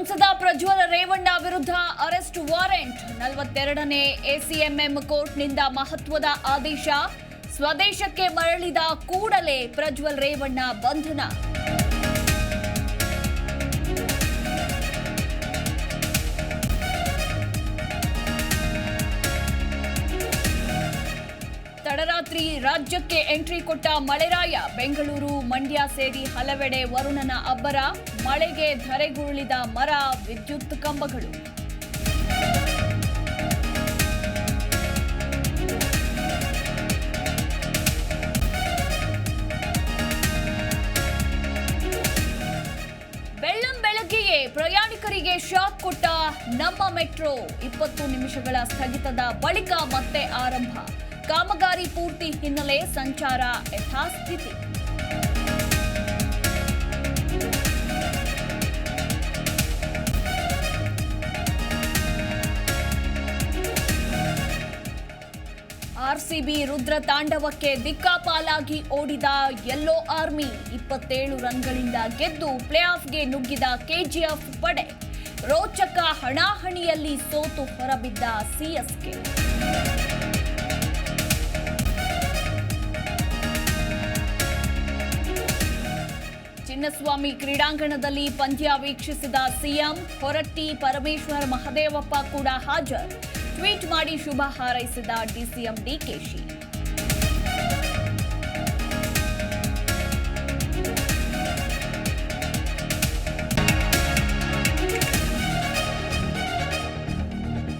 ಸಂಸದ ಪ್ರಜ್ವಲ ರೇವಣ್ಣ ವಿರುದ್ಧ arrest warrant. ನಲವತ್ತೆರಡನೇ ಎಸಿಎಂಎಂ ಕೋರ್ಟ್ನಿಂದ ಮಹತ್ವದ ಆದೇಶ. ಸ್ವದೇಶಕ್ಕೆ ಮರಳಿದ ಕೂಡಲೇ ಪ್ರಜ್ವಲ್ ರೇವಣ್ಣ ಬಂಧನ. ತಡರಾತ್ರಿ ರಾಜ್ಯಕ್ಕೆ ಎಂಟ್ರಿ ಕೊಟ್ಟ ಮಳೆರಾಯ, ಬೆಂಗಳೂರು ಮಂಡ್ಯ ಸೇರಿ ಹಲವೆಡೆ ವರುಣನ ಅಬ್ಬರ, ಮಳೆಗೆ ಧರೆಗುರುಳಿದ ಮರ, ವಿದ್ಯುತ್ ಕಂಬಗಳು. ಪ್ರಯಾಣಿಕರಿಗೆ ಶಾಕ್ ಕೊಟ್ಟ ನಮ್ಮ ಮೆಟ್ರೋ. ಇಪ್ಪತ್ತು ನಿಮಿಷಗಳ ಸ್ಥಗಿತದ ಬಳಿಕ ಮತ್ತೆ ಆರಂಭ. ಕಾಮಗಾರಿ ಪೂರ್ತಿ ಹಿನ್ನೆಲೆ ಸಂಚಾರ ಯಥಾಸ್ಥಿತಿ. ಆರ್ಸಿಬಿ ರುದ್ರ ತಾಂಡವಕ್ಕೆ ದಿಕ್ಕಾಪಾಲಾಗಿ ಓಡಿದ ಯೆಲ್ಲೋ ಆರ್ಮಿ ಇಪ್ಪತ್ತೇಳು ರನ್ಗಳಿಂದ ಗೆದ್ದು ಪ್ಲೇ ಆಫ್ಗೆ ನುಗ್ಗಿದ ಕೆಜಿಎಫ್ ಪಡೆ. ರೋಚಕ ಹಣಾಹಣಿಯಲ್ಲಿ ಸೋತು ಹೊರಬಿದ್ದ ಸಿಎಸ್ಕೆ ಚಿನ್ನಸ್ವಾಮಿ ಕ್ರೀಡಾಂಗಣದಲ್ಲಿ ಪಂದ್ಯ ವೀಕ್ಷಿಸಿದ ಸಿಎಂ, ಹೊರಟ್ಟಿ ಪರಮೇಶ್ವರ್ ಮಹದೇವಪ್ಪ ಕೂಡ ಹಾಜರ್. ಟ್ವೀಟ್ ಮಾಡಿ ಶುಭ ಹಾರೈಸಿದ ಡಿಸಿಎಂ ಡಿಕೆಶಿ